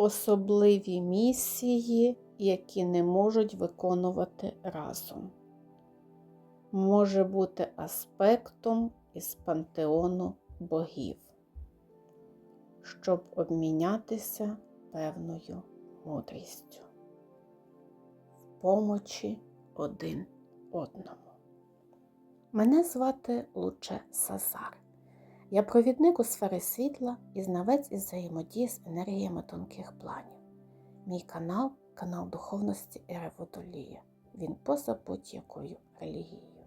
особливі місії, які не можуть виконувати разом. Може бути аспектом із пантеону богів, щоб обмінятися певною мудрістю в помочі один одному. Мене звати Луче Сазар. Я провідник у сфері світла і знавець із взаємодії з енергіями тонких планів. Мій канал канал духовності Водолія. Він поза будь-якою релігією.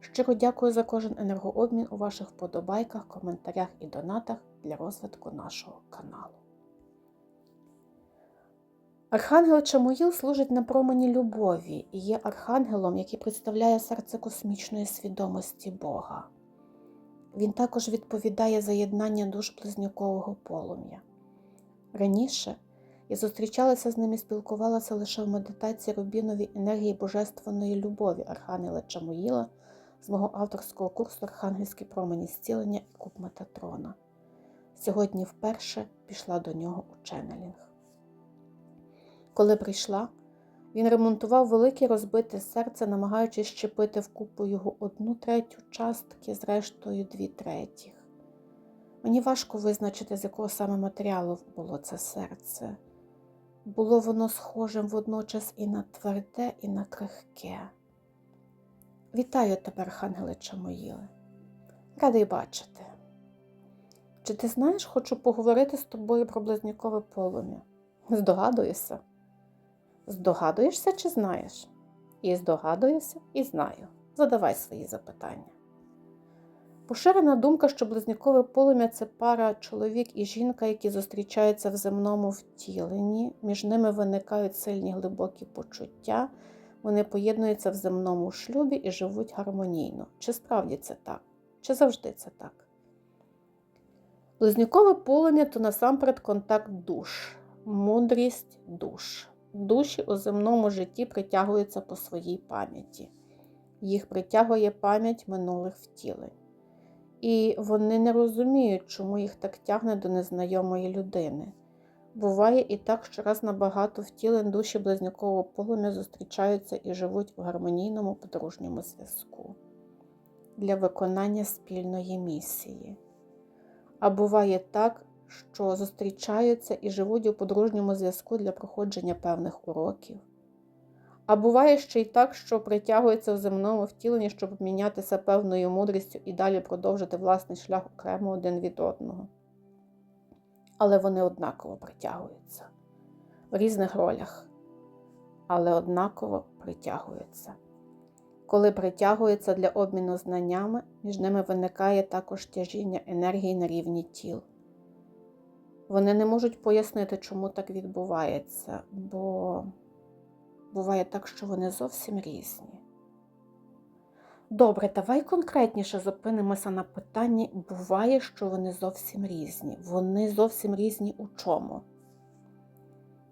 Щиро дякую за кожен енергообмін у ваших вподобайках, коментарях і донатах для розвитку нашого каналу. Архангел Чамуїл служить на промені любові і є архангелом, який представляє серце космічної свідомості Бога. Він також відповідає за єднання душ близнюкового полум'я. Раніше я зустрічалася з ним і спілкувалася лише в медитації Рубіновій енергії Божественної любові Архангела Чамуїла з мого авторського курсу Архангельські промені зцілення і куб Метатрона. Сьогодні вперше пішла до нього у ченнелінг. Коли прийшла, він ремонтував велике розбите серце, намагаючись щепити в купу його одну третю частки, зрештою дві третіх. Мені важко визначити, з якого саме матеріалу було це серце. Було воно схожим водночас і на тверде, і на крихке. Вітаю тебе, Архангеле Чамоїле. Радий бачити. Чи ти знаєш, хочу поговорити з тобою про близнюкове полум'я? Здогадуєшся? Здогадуєшся чи знаєш? І здогадуюся, і знаю. Задавай свої запитання. Поширена думка, що близнюкове полум'я це пара чоловік і жінка, які зустрічаються в земному втіленні, між ними виникають сильні глибокі почуття, вони поєднуються в земному шлюбі і живуть гармонійно. Чи справді це так? Чи завжди це так? Близнюкове полум'я то насамперед контакт душ, мудрість душ. Душі у земному житті притягуються по своїй пам'яті. Їх притягує пам'ять минулих втілень. І вони не розуміють, чому їх так тягне до незнайомої людини. Буває і так, що раз на багато втілень душі близнюкового полум'я зустрічаються і живуть у гармонійному подружньому зв'язку для виконання спільної місії. А буває так, що зустрічаються і живуть у подружньому зв'язку для проходження певних уроків. А буває ще й так, що притягуються в земному втіленні, щоб обмінятися певною мудрістю і далі продовжити власний шлях окремо один від одного. Але вони однаково притягуються в різних ролях, але однаково притягуються. Коли притягуються для обміну знаннями, між ними виникає також тяжіння енергії на рівні тіл. Вони не можуть пояснити, чому так відбувається, бо буває так, що вони зовсім різні. Добре, давай конкретніше зупинимося на питанні, буває, що вони зовсім різні. Вони зовсім різні у чому?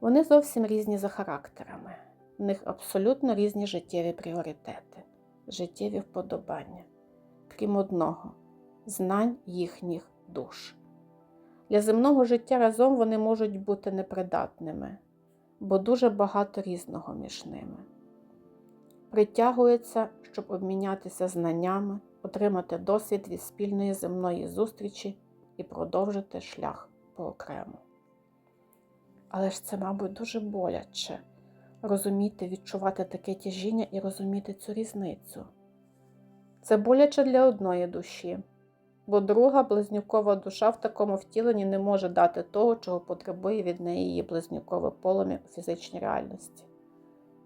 Вони зовсім різні за характерами. В них абсолютно різні життєві пріоритети, життєві вподобання, крім одного знань їхніх душ. Для земного життя разом вони можуть бути непридатними, бо дуже багато різного між ними. Притягуються, щоб обмінятися знаннями, отримати досвід від спільної земної зустрічі і продовжити шлях поокремо. Але ж це, мабуть, дуже боляче розуміти, відчувати таке тяжіння і розуміти цю різницю. Це боляче для одної душі бо друга близнюкова душа в такому втіленні не може дати того, чого потребує від неї її близнюкове полум'я у фізичній реальності.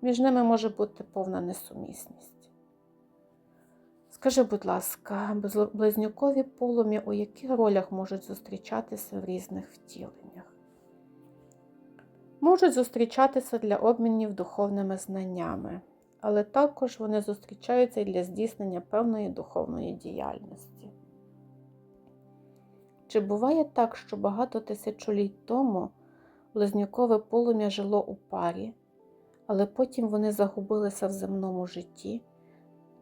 Між ними може бути повна несумісність. Скажи, будь ласка, близнюкові полум'я у яких ролях можуть зустрічатися в різних втіленнях? Можуть зустрічатися для обмінів духовними знаннями, але також вони зустрічаються і для здійснення певної духовної діяльності. Чи буває так, що багато тисячоліть тому близнюкове полум'я жило у парі, але потім вони загубилися в земному житті,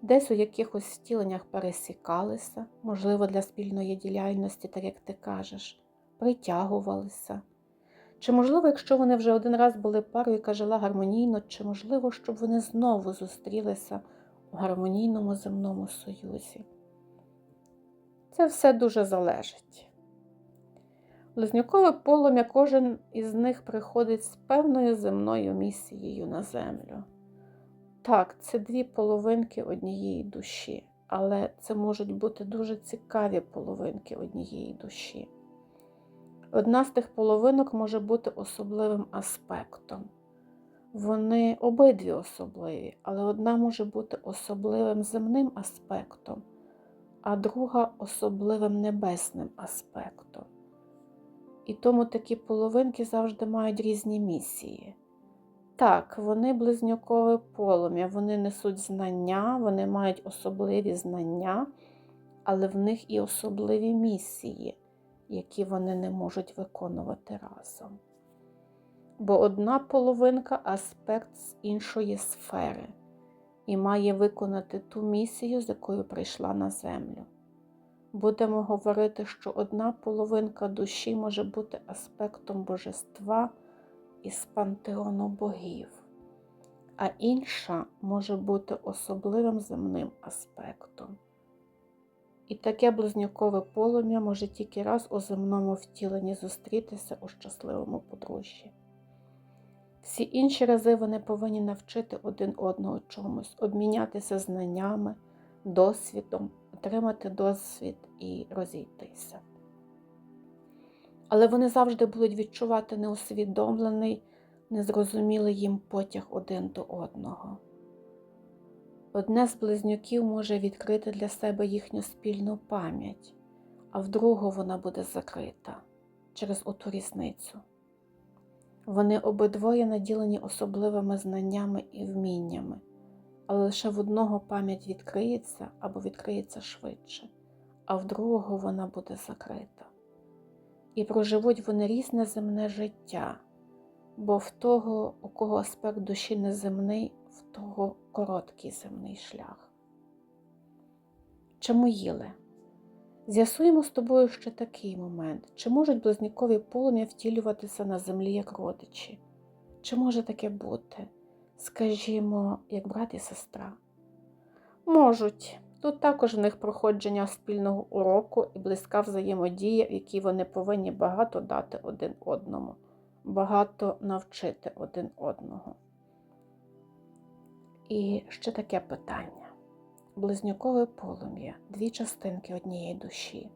десь у якихось втіленнях пересікалися, можливо, для спільної діяльності, так як ти кажеш, притягувалися, Чи можливо, якщо вони вже один раз були парою, яка жила гармонійно, чи можливо, щоб вони знову зустрілися у гармонійному земному союзі? Це все дуже залежить. Близнюкове полум'я кожен із них приходить з певною земною місією на землю. Так, це дві половинки однієї душі, але це можуть бути дуже цікаві половинки однієї душі. Одна з тих половинок може бути особливим аспектом. Вони обидві особливі, але одна може бути особливим земним аспектом, а друга особливим небесним аспектом. І тому такі половинки завжди мають різні місії. Так, вони близнюкове полум'я, вони несуть знання, вони мають особливі знання, але в них і особливі місії, які вони не можуть виконувати разом. Бо одна половинка аспект з іншої сфери і має виконати ту місію, з якою прийшла на землю. Будемо говорити, що одна половинка душі може бути аспектом божества із пантеону богів, а інша може бути особливим земним аспектом. І таке близнюкове полум'я може тільки раз у земному втіленні зустрітися у щасливому подружжі. Всі інші рази вони повинні навчити один одного чомусь, обмінятися знаннями, досвідом, отримати досвід і розійтися. Але вони завжди будуть відчувати неусвідомлений, незрозумілий їм потяг один до одного. Одне з близнюків може відкрити для себе їхню спільну пам'ять, а в другого вона буде закрита через оту різницю. Вони обидвоє наділені особливими знаннями і вміннями, але лише в одного пам'ять відкриється або відкриється швидше, а в другого вона буде закрита. І проживуть вони різне земне життя, бо в того, у кого аспект душі неземний, в того короткий земний шлях. Чому їли? З'ясуємо з тобою ще такий момент: чи можуть близнюкові полум'я втілюватися на землі як родичі? Чи може таке бути, скажімо, як брат і сестра? Можуть. Тут також в них проходження спільного уроку і близька взаємодія, в якій вони повинні багато дати один одному, багато навчити один одного. І ще таке питання: близнюкове полум'я, дві частинки однієї душі.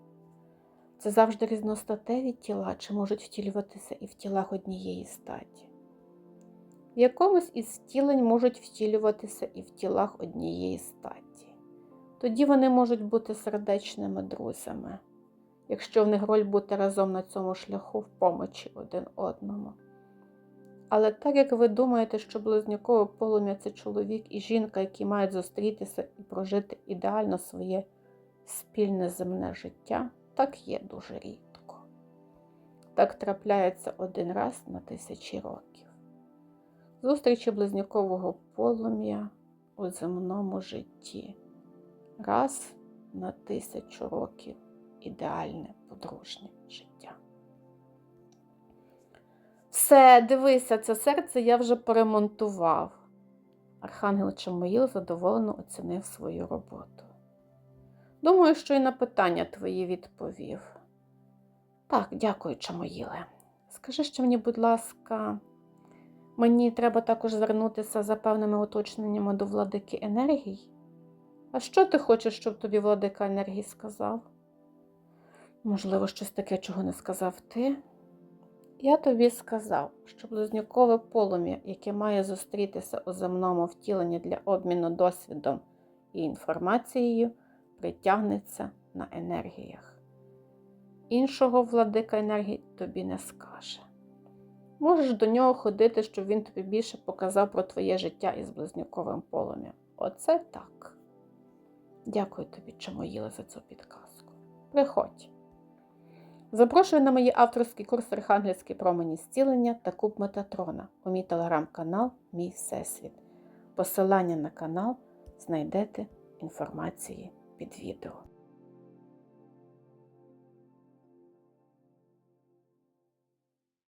Це завжди різностатеві тіла, чи можуть втілюватися і в тілах однієї статі. В якомусь із втілень можуть втілюватися і в тілах однієї статі. Тоді вони можуть бути сердечними друзями, якщо в них роль бути разом на цьому шляху в помочі один одному. Але так як ви думаєте, що близнюкове полум'я це чоловік і жінка, які мають зустрітися і прожити ідеально своє спільне земне життя, так є дуже рідко. Так трапляється один раз на тисячі років. Зустрічі близнюкового полум'я у земному житті. Раз на тисячу років ідеальне подружнє життя. Все, дивися, це серце я вже поремонтував. Архангел Чамоїл задоволено оцінив свою роботу. Думаю, що і на питання твої відповів. Так, дякую, Чамоїле. Скажи ще мені, будь ласка, мені треба також звернутися за певними уточненнями до владики енергій. А що ти хочеш, щоб тобі владика енергії сказав? Можливо, щось таке, чого не сказав ти? Я тобі сказав, що близнюкове полум'я, яке має зустрітися у земному втіленні для обміну досвідом і інформацією, притягнеться на енергіях. Іншого владика енергії тобі не скаже. Можеш до нього ходити, щоб він тобі більше показав про твоє життя із близнюковим полум'ям. Оце так. Дякую тобі, Чамоїле, за цю підказку. Приходь. Запрошую на мої авторський курс Архангельські промені зцілення та куб Метатрона у мій телеграм-канал Мій Всесвіт. Посилання на канал знайдете інформації під відео.